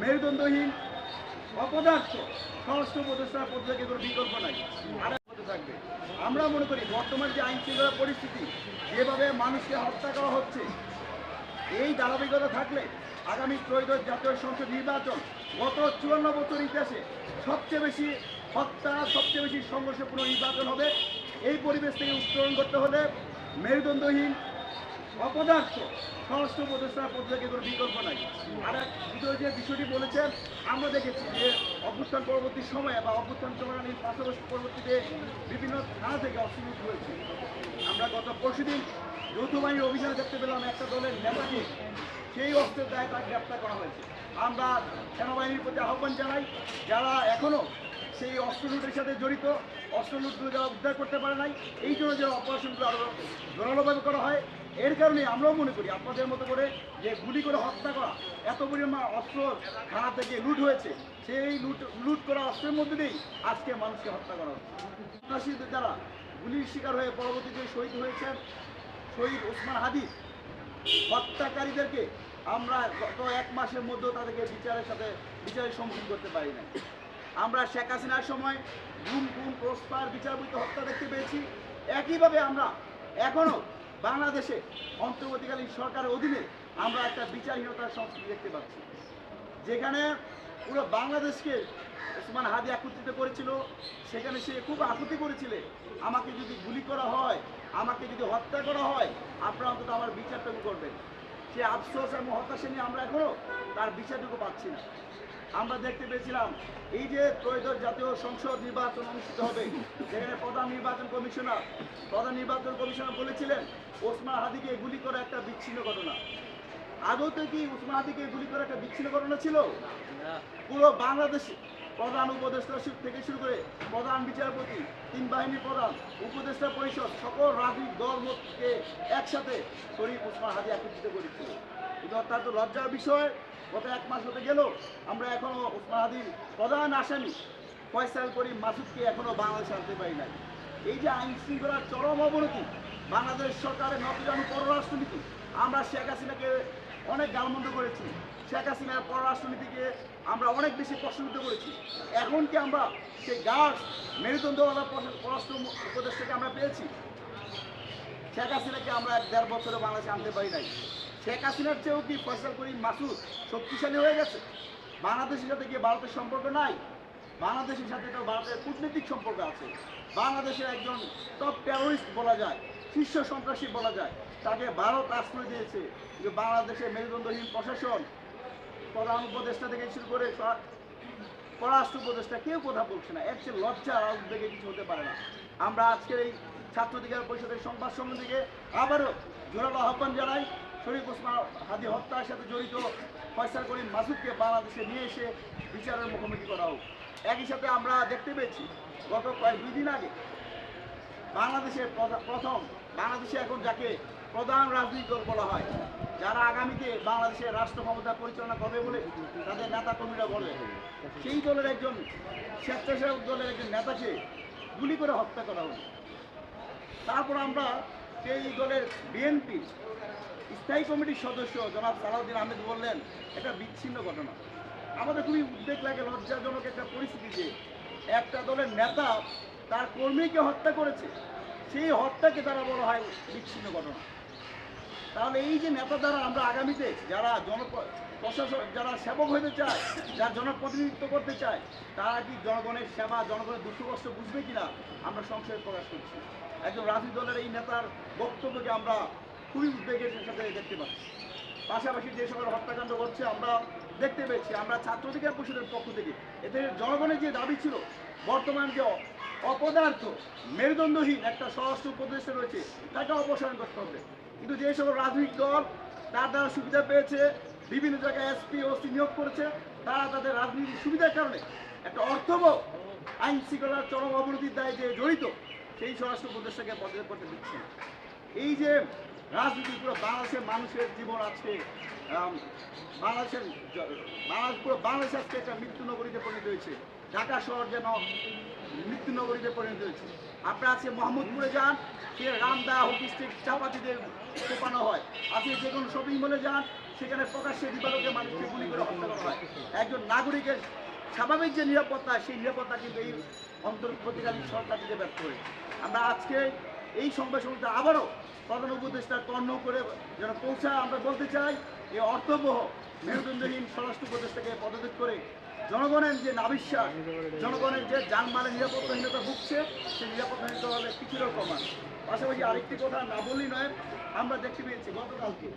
মেরুদণ্ডহীন, অপদার্থ। স্বরাষ্ট্র উপদেষ্টার পদ থেকে কোনো বিকল্প নাই। আর থাকবে। আমরা মনে করি বর্তমান যে আইন শৃঙ্খলা পরিস্থিতি, যেভাবে মানুষকে হত্যা করা হচ্ছে, এই ধারাবাহিকতা থাকলে আগামী ত্রয়োদশ জাতীয় সংসদ নির্বাচন গত চুয়ান্ন বছর ইতিহাসে সবচেয়ে বেশি হত্যা, সবচেয়ে বেশি সংঘর্ষপূর্ণ নির্বাচন হবে। এই পরিবেশ থেকে উত্তরণ করতে হলে মেরুদণ্ডহীন অপদার্থ। স্বরাষ্ট্র উপদেষ্টার পদ থেকে কোনো বিকল্প নাই। আর এক যে বিষয়টি বলেছেন, আমরা দেখেছি যে অভ্যুত্থান পরবর্তী সময়ে বা অভ্যুত্থান চলাকালীন পাশাপাশি পরবর্তীতে বিভিন্ন থানা থেকে অসুবিধা হয়েছে। আমরা গত পরশুদিন যৌথ বাহিনীর অভিযানে দেখতে পেলাম, একটা দলের নেতাকে সেই অস্ত্রের দায়ে তাকে গ্রেপ্তার করা হয়েছে। আমরা সেনাবাহিনীর প্রতি আহ্বান জানাই, যারা এখনও সেই অস্ত্র লুটের সাথে জড়িত অস্ত্র লুটগুলো যারা উদ্ধার করতে পারে নাই, এই জন্য যে অপারেশনগুলো আরও জোরালোভাবে করা হয়। এর কারণে আমরাও মনে করি আপনাদের মতো করে যে গুলি করে হত্যা করা, এত পরিমাণ অস্ত্র থানা থেকে লুট হয়েছে, সেই লুট লুট করা অস্ত্রের মধ্যে দিয়েই আজকে মানুষকে হত্যা করা হচ্ছে। দ্বারা গুলির শিকার হয়ে পরবর্তীতে শহীদ হয়েছেন শহীদ ওসমান হাদিস হত্যাকারীদেরকে আমরা গত এক মাসের মধ্যেও তাদেরকে বিচারের সাথে, বিচারের সম্মুখীন করতে পারি না আমরা শেখ হাসিনার সময় গুম গুম প্রস্পার বিচারবহিত হত্যা দেখতে পেয়েছি। একইভাবে আমরা এখনও বাংলাদেশে অন্তর্বর্তীকালীন সরকারের অধীনে আমরা একটা বিচারহীনতার সংস্কৃতি দেখতে পাচ্ছি। যেখানে পুরো বাংলাদেশকে ওসমান হাদি একত্রিত করেছিল, সেখানে সে খুব আকুতি করেছিল, আমাকে যদি গুলি করা হয়, আমাকে যদি হত্যা করা হয়, আপনারা অন্তত আমার বিচারটুকু করবেন। সে আফসোস এবং হতাশা নিয়ে আমরা এখনও তার বিচারটুকু পাচ্ছি না। আমরা দেখতে পেয়েছিলাম এই যে ত্রয়োদশ জাতীয় সংসদ নির্বাচন অনুষ্ঠিত হবে যেখানে প্রধান নির্বাচন কমিশনার প্রধান নির্বাচন কমিশনার বলেছিলেন ওসমান হাদিকে গুলি করা একটা বিচ্ছিন্ন ঘটনা। আদৌতে কি উসমান হাদিকে গুলি করা একটা বিচ্ছিন্ন ঘটনা ছিল? পুরো বাংলাদেশে প্রধান উপদেষ্টা থেকে শুরু করে প্রধান বিচারপতি তিন বাহিনী প্রধান উপদেষ্টা পরিষদ সকল রাজনৈতিক দলকে একসাথে শরীফ উসমান হাদি একত্রিত করেছিল। কিন্তু অত্যন্ত লজ্জার বিষয় গত এক মাস হতে গেল, আমরা এখনও উসমান হাদির প্রধান আসামি ফয়সাল করিম মাসুদকে এখনও বাংলাদেশে আনতে পারি নাই। এই যে আইন শৃঙ্খলার চরম অবনতি, বাংলাদেশ সরকারের নতুন পররাষ্ট্রনীতি, আমরা শেখ হাসিনাকে অনেক গালমন্দ করেছি। শেখ হাসিনার পররাষ্ট্রনীতিকে আমরা অনেক বেশি প্রশ্নবিদ্ধ করেছি। এখন কি আমরা সেই গার্ড মেরুদণ্ডওয়ালা পর- উপদেশ থেকে আমরা পেয়েছি? শেখ হাসিনাকে আমরা এক দেড় বছরে বাংলাদেশে আনতে পারি নাই। শেখ হাসিনার চেয়েও কি ফয়সাল করিম মাসুদ শক্তিশালী হয়ে গেছে? বাংলাদেশের সাথে কি ভারতের সম্পর্ক নাই? বাংলাদেশের সাথে তো ভারতের কূটনৈতিক সম্পর্ক আছে। বাংলাদেশের একজন টপ টেরোরিস্ট বলা যায়, শীর্ষ সন্ত্রাসী বলা যায়। তাকে ভারত আশ্রয় দিয়েছে যে বাংলাদেশের মেরুদণ্ডহীন প্রশাসন, প্রধান উপদেষ্টা থেকে শুরু করে পররাষ্ট্র উপদেষ্টা কেউ কথা বলছে না। এর চেয়ে লজ্জা উদ্বেগে কিছু হতে পারে না। আমরা আজকের এই ছাত্র অধিকার পরিষদের সংবাদ সম্মেলন থেকে আবারও জোরালো আহ্বান জানাই। শরীফ ওসমান হাদি হত্যার সাথে জড়িত ফয়সাল করিম মাসুদকে বাংলাদেশে নিয়ে এসে বিচারের মুখোমুখি করা হোক। একই সাথে আমরা দেখতে পেয়েছি, গত কয়েক দুই দিন আগে বাংলাদেশের প্রথম, বাংলাদেশে এখন যাকে প্রধান রাজনৈতিক দল বলা হয়, যারা আগামীতে বাংলাদেশের রাষ্ট্র ক্ষমতা পরিচালনা করবে বলে তাদের নেতা কর্মীরা বলে, সেই দলের একজন স্বেচ্ছাসেবক দলের একজন নেতাকে গুলি করে হত্যা করা হলো। তারপর আমরা সেই দলের বিএনপি স্থায়ী কমিটির সদস্য জনাব সালাউদ্দিন আহমেদ বললেন, এটা বিচ্ছিন্ন ঘটনা। আমাদের খুবই উদ্বেগ লাগে, লজ্জাজনক একটা পরিস্থিতি যে একটা দলের নেতা তার কর্মীকে হত্যা করেছে। সেই হত্যাকে তারা বলা হয় বিচ্ছিন্ন ঘটনা। তাহলে এই যে নেতা দ্বারা আমরা আগামীতে যারা জন প্রশাসক, যারা সেবক হতে চায়, যারা জনপ্রতিনিধিত্ব করতে চায়, তারা কি জনগণের সেবা, জনগণের দুঃখ কষ্ট বুঝবে কিনা? আমরা সংশয় প্রকাশ করছি। একজন রাজনীতি দলের এই নেতার বক্তব্যকে আমরা খুবই উদ্বেগের সাথে দেখতে পাচ্ছি। পাশাপাশি যে সকল হত্যাকাণ্ড ঘটছে, আমরা দেখতে পেয়েছি। আমরা ছাত্র অধিকার পরিষদের পক্ষ থেকে এতে জনগণের যে দাবি ছিল, বর্তমান যে অপদার্থ, মেরুদণ্ডহীন একটা স্বরাষ্ট্র উপদেষ্টা রয়েছে, তাকে অপসারণ করতে হবে। কিন্তু যে সকল রাজনৈতিক দল, তার দ্বারা সুবিধা পেয়েছে, বিভিন্ন জায়গায় এসপি ওসি নিয়োগ করেছে, তারা তাদের রাজনীতির সুবিধার কারণে একটা অর্থব আইন শৃঙ্খলার চরম অবনতির দায় যে জড়িত, সেই স্বরাষ্ট্র উপদেষ্টাকে পদে করতে দিচ্ছে এই যে রাজনীতি পুরো বাংলাদেশের মানুষের জীবন আছে বাংলাদেশের বাংলাদেশ পুরো বাংলাদেশ আজকে একটা মৃত্যু নগরীতে পরিণত হয়েছে। ঢাকা শহর যেন মৃত্যু নগরীতে পরিণত হয়েছে। আপনারা আজকে মোহাম্মদপুরে যান সে রামদা হকি স্টিক চাপাতিদের কোপানো হয়। আজকে যে কোনো শপিং মলে যান, সেখানে প্রকাশ্যে দিবালোকে মানুষকে গুলি করে হত্যা করা হয়। একজন নাগরিকের স্বাভাবিক যে নিরাপত্তা, সেই নিরাপত্তা কিন্তু এই অন্তর্বর্তীকালীন সরকার দিতে ব্যর্থ হয়েছে। আমরা আজকে এই সংবাদ সম্মেলনটা আবারও প্রধান উপদেষ্টা তন্ন করে যেন পৌঁছায়, আমরা বলতে চাই এই অর্থবহ মেরুদণ্ডহীন স্বরাষ্ট্র উপদেষ্টাকে পদত্যাগ করে জনগণের যে নাবিশ্বাস, জনগণের যে যানমালের নিরাপত্তাহীনতা ভুগছে, সেই নিরাপত্তাহীনতা হবে কিছুটা কমান পাশাপাশি আরেকটি কথা না বললেই নয়, আমরা দেখতে পেয়েছি গতকালকে